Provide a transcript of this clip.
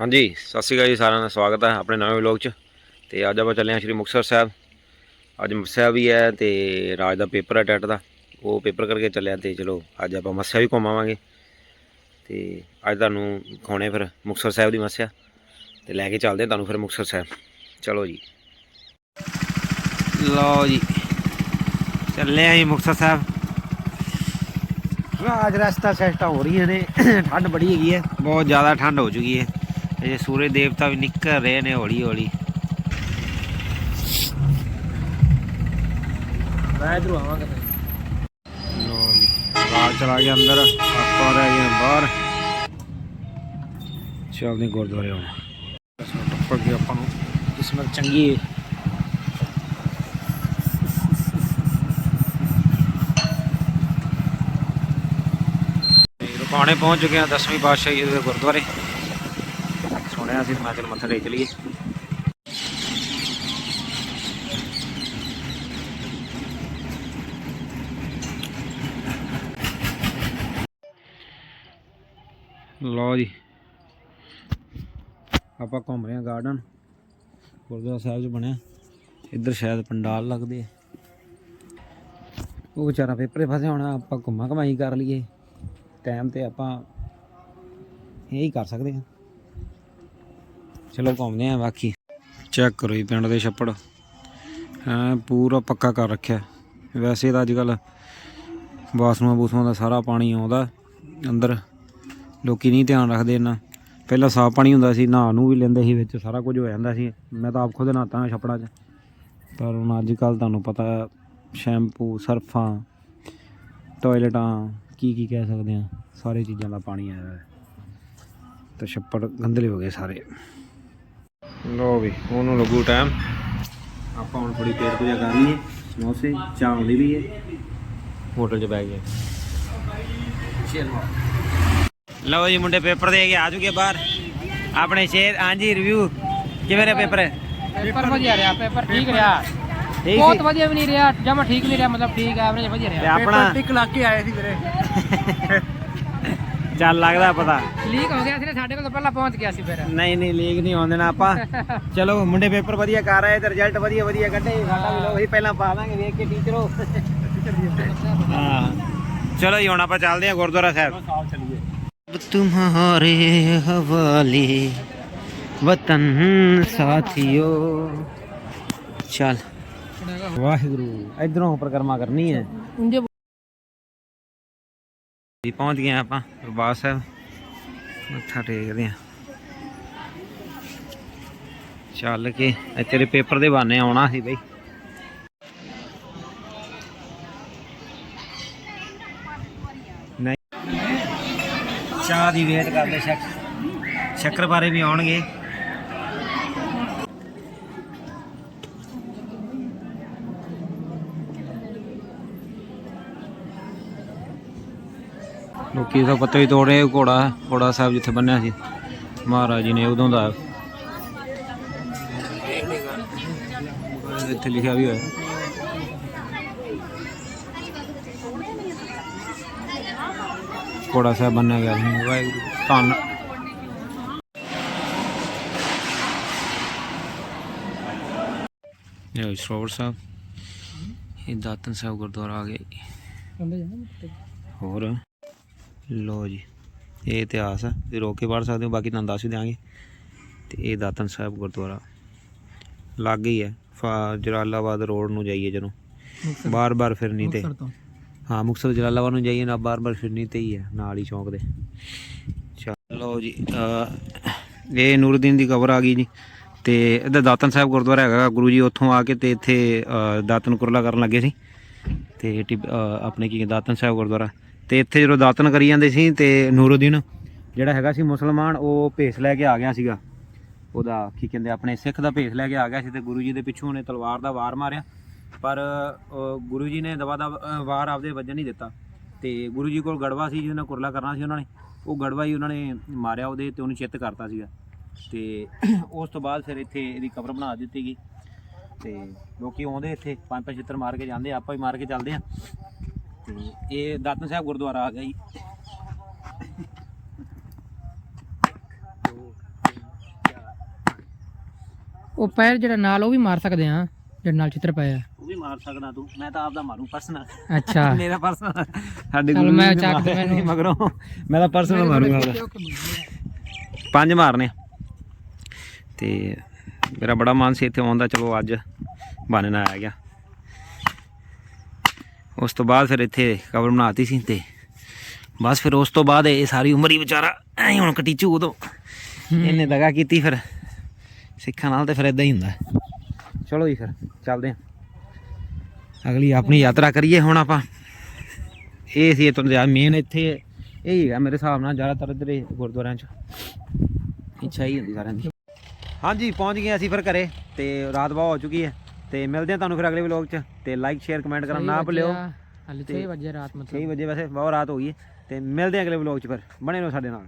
ਹਾਂਜੀ ਸਤਿ ਸ਼੍ਰੀ ਅਕਾਲ ਜੀ ਸਾਰਿਆਂ ਦਾ ਸਵਾਗਤ ਹੈ ਆਪਣੇ ਨਵੇਂ ਵਲੌਗ 'ਚ। ਤੇ ਅੱਜ ਆਪਾਂ ਚੱਲੇ ਹਾਂ ਸ਼੍ਰੀ ਮੁਕਤਸਰ ਸਾਹਿਬ। ਅੱਜ ਮੱਸਿਆ ਵੀ ਹੈ ਤੇ ਰਾਜ ਦਾ ਪੇਪਰ ਹੈ ਟੈਟ ਦਾ। ਉਹ ਪੇਪਰ ਕਰਕੇ ਚੱਲਿਆ ਤੇ ਚਲੋ ਅੱਜ ਆਪਾਂ ਮੱਸਿਆ ਵੀ ਘੁੰਮਾਵਾਂਗੇ ਤੇ ਅੱਜ ਤੁਹਾਨੂੰ ਦਿਖਾਉਣੇ ਫਿਰ ਮੁਕਤਸਰ ਸਾਹਿਬ ਦੀ ਮੱਸਿਆ। ਤੇ ਲੈ ਕੇ ਚੱਲਦੇ ਹਾਂ ਤੁਹਾਨੂੰ ਫਿਰ ਮੁਕਤਸਰ ਸਾਹਿਬ। ਚਲੋ ਜੀ। ਲਓ ਜੀ ਚੱਲੇ ਆਂ ਜੀ ਮੁਕਤਸਰ ਸਾਹਿਬ। ਰਾਜ ਰਸਤਾ ਸੈਸਟਾਂ ਹੋ ਰਹੀਆਂ ਨੇ ਠੰਡ ਬੜੀ ਹੈਗੀ ਹੈ। ਬਹੁਤ ਜ਼ਿਆਦਾ ਠੰਡ ਹੋ ਚੁੱਕੀ ਹੈ। ਇਹ ਸੂਰਜ ਦੇਵਤਾ ਵੀ ਨਿਕਲ ਰਹੇ ਨੇ ਹੌਲੀ ਹੌਲੀ। ਮੈਂ ਇਧਰੋਂ ਆਵਾਂਗਾ ਲੋ ਜੀ ਰਾਜ ਚਲਾ ਗਿਆ ਅੰਦਰ ਆਪਾਂ ਰਹਿ ਗਏ ਬਾਹਰ। ਚੱਲਦੇ ਗੁਰਦੁਆਰੇ ਹੁਣ। ਟੱਪਕ ਗਿਆ ਆਪਾਂ ਨੂੰ। ਕਿਸਮਤ ਚੰਗੀ ਹੈ ਤੇ ਰੁਕਾਣੇ ਪਹੁੰਚ ਚੁੱਕੇ ਹਾਂ 10ਵੀਂ ਪਾਤਸ਼ਾਹੀ ਦੇ ਗੁਰਦੁਆਰੇ। ਸੁਣਿਆ ਸੀ ਮੈਂ ਚਲ ਮੱਥਾ ਟੇਕ ਲਈਏ। ਲਓ ਜੀ। ਆਪਾਂ ਘੁੰਮ ਰਹੇ ਹਾਂ ਗਾਰਡਨ ਗੁਰਦੁਆਰਾ ਸਾਹਿਬ 'ਚ ਬਣਿਆ। ਇੱਧਰ ਸ਼ਾਇਦ ਪੰਡਾਲ ਲੱਗਦੇ ਆ। ਉਹ ਵਿਚਾਰਾ ਪੇਪਰੇ ਫਸਿਆ ਹੋਣਾ, ਆਪਾਂ ਘੁੰਮਾ ਘਮਾਈ ਕਰ ਲਈਏ। ਟਾਈਮ ਤੇ ਆਪਾਂ ਇਹ ਹੀ ਕਰ ਸਕਦੇ ਹਾਂ। ਚਲੋ ਘੁੰਮਦੇ ਹਾਂ ਬਾਕੀ ਚੈੱਕ ਕਰੋ ਜੀ ਪਿੰਡ ਦੇ ਛੱਪੜ। ਹਾਂ, ਪੂਰਾ ਪੱਕਾ ਕਰ ਰੱਖਿਆ। ਵੈਸੇ ਤਾਂ ਅੱਜ ਕੱਲ ਬਾਥਰੂਮਾਂ ਬੂਥਰੂਮਾਂ ਦਾ ਸਾਰਾ ਪਾਣੀ ਆਉਂਦਾ ਅੰਦਰ। ਲੋਕੀ ਨਹੀਂ ਧਿਆਨ ਰੱਖਦੇ ਇੰਨਾ। ਪਹਿਲਾਂ ਸਾਫ਼ ਪਾਣੀ ਹੁੰਦਾ ਸੀ, ਨਹਾ ਨੂੰ ਵੀ ਲੈਂਦੇ ਸੀ, ਵਿੱਚ ਸਾਰਾ ਕੁਝ ਹੋ ਜਾਂਦਾ ਸੀ। ਮੈਂ ਤਾਂ ਆਪ ਖੁਦ ਨਹਾਤਾ ਛੱਪੜਾਂ 'ਚ। ਪਰ ਹੁਣ ਅੱਜ ਕੱਲ ਤੁਹਾਨੂੰ ਪਤਾ, ਸ਼ੈਂਪੂ, ਸਰਫਾਂ, ਟਾਇਲਟਾਂ, ਕੀ ਕੀ ਕਹਿ ਸਕਦੇ ਆ ਸਾਰੇ ਚੀਜ਼ਾਂ ਦਾ ਪਾਣੀ ਆਇਆ ਹੈ। ਤੇ ਛੱਪੜ ਗੰਦਲੇ ਹੋ ਗਏ ਸਾਰੇ। ਲੋ ਵੀ ਉਹਨੂੰ ਲੱਗੂ ਟਾਈਮ ਆਪਾਂ ਹੁਣ ਥੋੜੀ ਪੇਟ ਪੂਜਾ ਕਰ ਲਈਏ ਸਮੋਸੇ ਚਾਹ ਹੁੰਦੀ ਵੀ ਹੈ। ਹੋਟਲ 'ਚ ਬੈ ਗਏ। ਲਓ ਜੀ ਮੁੰਡੇ ਪੇਪਰ ਦੇ ਕੇ ਆ ਚੁੱਕੇ ਬਾਹਰ। ਆਪਣੇ ਸ਼ੇਰ ਹਾਂਜੀ ਰਿਵਿਊ ਕਿਵੇਂ ਰਿਹਾ ਪੇਪਰ? ਪੇਪਰ ਵਧੀਆ ਰਿਹਾ ਪੇਪਰ ਠੀਕ ਰਿਹਾ। ਬਹੁਤ ਵਧੀਆ ਵੀ ਨਹੀਂ ਰਿਹਾ ਜਮਾ ਠੀਕ ਨਹੀਂ ਰਿਹਾ ਮਤਲਬ ਠੀਕ ਐਵਰੇਜ ਵਧੀਆ ਤੇ ਰਿਹਾ ਆਪਣਾ ਟਿਕ ਲਾ ਕੇ ਆਏ ਸੀ ਵੀਰੇ। ਚੱਲ ਲੱਗਦਾ ਪਤਾ ਲੀਕ ਹੋ ਗਿਆ ਸੀ ਨਾ ਸਾਡੇ ਕੋਲ ਤਾਂ ਪਹਿਲਾਂ ਪਹੁੰਚ ਗਿਆ ਸੀ ਫਿਰ ਨਹੀਂ ਨਹੀਂ ਲੀਕ ਨਹੀਂ ਆਉਣ ਦੇਣਾ ਆਪਾਂ ਚਲੋ ਮੁੰਡੇ ਪੇਪਰ ਵਧੀਆ ਕਰ ਰਹੇ ਤੇ ਰਿਜ਼ਲਟ ਵਧੀਆ ਵਧੀਆ ਕੱਢੇ ਸਾਡਾ ਵੀ ਲੋ ਅਸੀਂ ਪਹਿਲਾਂ ਪਾ ਦਾਂਗੇ ਵੇਖ ਕੇ ਟੀਚਰੋ ਹਾਂ ਚਲੋ ਜੀ ਹੁਣ ਆਪਾਂ ਚੱਲਦੇ ਹਾਂ ਗੁਰਦੁਆਰਾ ਸਾਹਿਬ ਸਾਲ ਚਲੀਏ तुम्हारे हवाले वतन साथियों चल ਵਾਹਿਗੁਰੂ ਇਧਰੋਂ ਪ੍ਰਕਰਮਾ ਕਰਨੀ ਹੈ ਉਂਝੇ ਪਹੁੰਚ ਗਏ ਆਪਾਂ, ਦਰਬਾਰ ਸਾਹਿਬ। ਮੱਥਾ ਟੇਕਦੇ ਹਾਂ। ਚੱਲ ਕੇ ਤੇਰੇ ਪੇਪਰ ਦੇ ਬਾਨੇ ਆਉਣਾ ਸੀ ਬਈ। ਨਹੀਂ। ਚਾਹ ਦੀ ਵੇਟ ਕਰਦੇ, ਸ਼ੱਕ ਸ਼ੱਕਰ ਬਾਰੇ ਵੀ ਆਉਣਗੇ। ਲੋਕੀ ਤਾਂ ਪੱਤੇ ਵੀ ਤੋੜ ਰਹੇ ਘੋੜਾ ਘੋੜਾ ਸਾਹਿਬ ਜਿੱਥੇ ਬੰਨਿਆ ਸੀ ਮਹਾਰਾਜ ਜੀ ਨੇ ਉਦੋਂ ਦਾ। ਇੱਥੇ ਲਿਖਿਆ ਵੀ ਹੋਇਆ। ਘੋੜਾ ਸਾਹਿਬ ਬੰਨਿਆ ਗਿਆ ਸੀ। ਵਾਹਿਗੁਰੂ ਧੰਨ। ਇਹ ਸਰੋਵਰ ਸਾਹਿਬ। ਇਹ ਦਾਤਨ ਸਾਹਿਬ ਗੁਰਦੁਆਰਾ ਆ ਗਿਆ ਜੀ। ਹੋਰ? ਲੋ ਜੀ ਇਹ ਇਤਿਹਾਸ ਆ ਤੁਸੀਂ ਰੋਕ ਕੇ ਪੜ੍ਹ ਸਕਦੇ ਹੋ ਬਾਕੀ ਤੁਹਾਨੂੰ ਦੱਸ ਵੀ ਦਿਆਂਗੇ। ਤੇ ਇਹ ਦਾਤਨ ਸਾਹਿਬ ਗੁਰਦੁਆਰਾ ਲਾਗੇ ਹੀ ਹੈ ਜਲਾਲਾਬਾਦ ਰੋਡ ਨੂੰ ਜਾਈਏ ਜਦੋਂ। ਬਾਰ-ਬਾਰ ਫਿਰਨੀ ਤੇ। ਹਾਂ ਮੁਕਤਸਰ ਜਲਾਲਾਬਾਦ ਨੂੰ ਜਾਈਏ ਨਾ ਬਾਰ-ਬਾਰ ਫਿਰਨੀ ਤੇ ਹੀ ਹੈ ਨਾਲ ਹੀ ਚੌਂਕ ਦੇ। ਚਲੋ ਜੀ ਇਹ ਨੂਰਦੀਨ ਦੀ ਕਬਰ ਆ ਗਈ ਜੀ। ਤੇ ਇਹਦਾ ਦਾਤਨ ਸਾਹਿਬ ਗੁਰਦੁਆਰਾ ਹੈਗਾ ਗੁਰੂ ਜੀ ਉੱਥੋਂ ਆ ਕੇ ਤੇ ਇੱਥੇ ਦਾਤਨ ਕੁਰਲਾ ਕਰਨ ਲੱਗੇ ਸੀ। ਤੇ ਆਪਣੇ ਕੀ ਦਾਤਨ ਸਾਹਿਬ ਗੁਰਦੁਆਰਾ। ਤੇ ਇੱਥੇ ਜਦੋਂ ਦਾਤਨ ਕਰੀ ਜਾਂਦੇ ਸੀ ਤੇ ਨੂਰਉਦੀਨ ਜਿਹੜਾ ਹੈਗਾ ਸੀ ਮੁਸਲਮਾਨ, ਉਹ ਭੇਸ ਲੈ ਕੇ ਆ ਗਿਆ ਸੀਗਾ। ਉਹਦਾ ਕੀ ਕਹਿੰਦੇ ਆਪਣੇ ਸਿੱਖ ਦਾ ਭੇਸ ਲੈ ਕੇ ਆ ਗਿਆ ਸੀ ਤੇ ਗੁਰੂ ਜੀ ਦੇ ਪਿੱਛੋਂ ਉਹਨੇ ਤਲਵਾਰ ਦਾ ਵਾਰ ਮਾਰਿਆ। ਪਰ ਗੁਰੂ ਜੀ ਨੇ ਦਵਾ ਦਾ ਵਾਰ ਆਪਦੇ ਵੱਜਣ ਨਹੀਂ ਦਿੱਤਾ। ਤੇ ਗੁਰੂ ਜੀ ਕੋਲ ਗੜਵਾ ਸੀ ਜਿਹਨਾਂ ਕੁਰਲਾ ਕਰਨਾ ਸੀ ਉਹਨਾਂ ਨੇ। ਉਹ ਗੜਵਾ ਹੀ ਉਹਨਾਂ ਨੇ ਮਾਰਿਆ ਉਹਦੇ ਤੇ ਉਹਨੂੰ ਚਿੱਤ ਕਰਤਾ ਸੀਗਾ। ਤੇ ਉਸ ਤੋਂ ਬਾਅਦ ਫਿਰ ਇੱਥੇ ਇਹਦੀ ਕਬਰ ਬਣਾ ਦਿੱਤੀ ਗਈ। ਤੇ ਲੋਕੀ ਆਉਂਦੇ ਇੱਥੇ, ਪੰਜ ਪੰਜ ਛਿੱਤਰ ਮਾਰ ਕੇ ਜਾਂਦੇ ਆਪਾਂ ਹੀ ਮਾਰ ਕੇ ਚੱਲਦੇ ਆ। ਇਹ ਦਾਤਨ ਸਾਹਿਬ ਗੁਰਦੁਆਰਾ ਆ ਗਿਆ ਜੀ। ਉਹ ਪੈਰ ਜਿਹੜਾ ਨਾਲ ਉਹ ਵੀ ਮਾਰ ਸਕਦੇ ਆ ਜਿਹੜੇ ਨਾਲ ਚਿੱਤਰ ਪਏ ਆ ਉਹ ਵੀ ਮਾਰ ਸਕਦਾ ਤੂੰ। ਮੈਂ ਤਾਂ ਆਪਦਾ ਮਾਰੂ ਪਰਸਨਲ ਅੱਛਾ। ਮੇਰਾ ਪਰਸਨਲ ਸਾਡੇ ਗੁਰੂ ਮੈਂ ਚੱਕ ਮਾਰਿਆ ਮੈਨੂੰ- ਨਹੀਂ ਮਗਰੋਂ। ਮੈਂ ਤਾਂ ਪਰਸਨਲ ਮਾਰੂਗਾ ਪੰਜ ਮਾਰਨੇ। ਤੇ ਮੇਰਾ ਬੜਾ ਮਨ ਸੀ ਇੱਥੇ ਆਉਣ ਦਾ। ਚਲੋ ਅੱਜ ਬਹਾਨੇ ਨਾਲ ਆ ਗਿਆ। ਉਸ ਤੋਂ ਬਾਅਦ ਫਿਰ ਇੱਥੇ ਕਬਰ ਬਣਾਤੀ ਸੀ ਤੇ ਬਸ ਫਿਰ ਉਸ ਤੋਂ ਬਾਅਦ ਇਹ ਸਾਰੀ ਉਮਰ ਹੀ ਵਿਚਾਰਾ ਐਂ ਹੁਣ ਕਟੀਚੂ ਉਦੋਂ ਇਹਨੇ ਦਗਾ ਕੀਤੀ ਫਿਰ ਸਿੱਖਾਂ ਨਾਲ ਤੇ ਫਿਰ ਇਦਾਂ ਹੀ ਹੁੰਦਾ। ਚਲੋ ਜੀ ਫਿਰ ਚੱਲਦੇ ਹਾਂ। ਅਗਲੀ ਆਪਣੀ ਯਾਤਰਾ ਕਰੀਏ ਹੁਣ ਆਪਾਂ। ਇਹ ਸੀ ਤੋਂ ਜ਼ਿਆਦਾ ਮੇਨ ਇੱਥੇ ਇਹ ਹੀ ਹੈਗਾ ਮੇਰੇ ਹਿਸਾਬ ਨਾਲ ਜ਼ਿਆਦਾਤਰ ਇੱਧਰ ਗੁਰਦੁਆਰਿਆਂ 'ਚ। ਇੱਛਾ ਹੀ ਹੁੰਦੀ ਸਾਰਿਆਂ ਦੀ। ਹਾਂਜੀ ਪਹੁੰਚ ਗਏ ਅਸੀਂ ਫਿਰ ਘਰੇ ਤੇ ਰਾਤ ਬਹੁਤ ਹੋ ਚੁੱਕੀ ਹੈ। ਤੇ ਮਿਲਦੇ ਹਾਂ ਤੁਹਾਨੂੰ ਫਿਰ ਅਗਲੇ ਵਲੌਗ 'ਚ ਤੇ ਲਾਈਕ ਸ਼ੇਅਰ ਕਮੈਂਟ ਕਰਨਾ ਨਾ ਭੁੱਲਿਓ। ਹਾਲੇ 6 ਵਜੇ ਰਾਤ ਮਤਲਬ। 6 ਵਜੇ ਵੈਸੇ ਬਹੁਤ ਰਾਤ ਹੋ ਗਈ। ਹੈ ਤੇ ਮਿਲਦੇ ਹਾਂ ਅਗਲੇ ਵਲੌਗ 'ਚ ਫਿਰ। ਬਣੇ ਰਹੋ ਸਾਡੇ ਨਾਲ।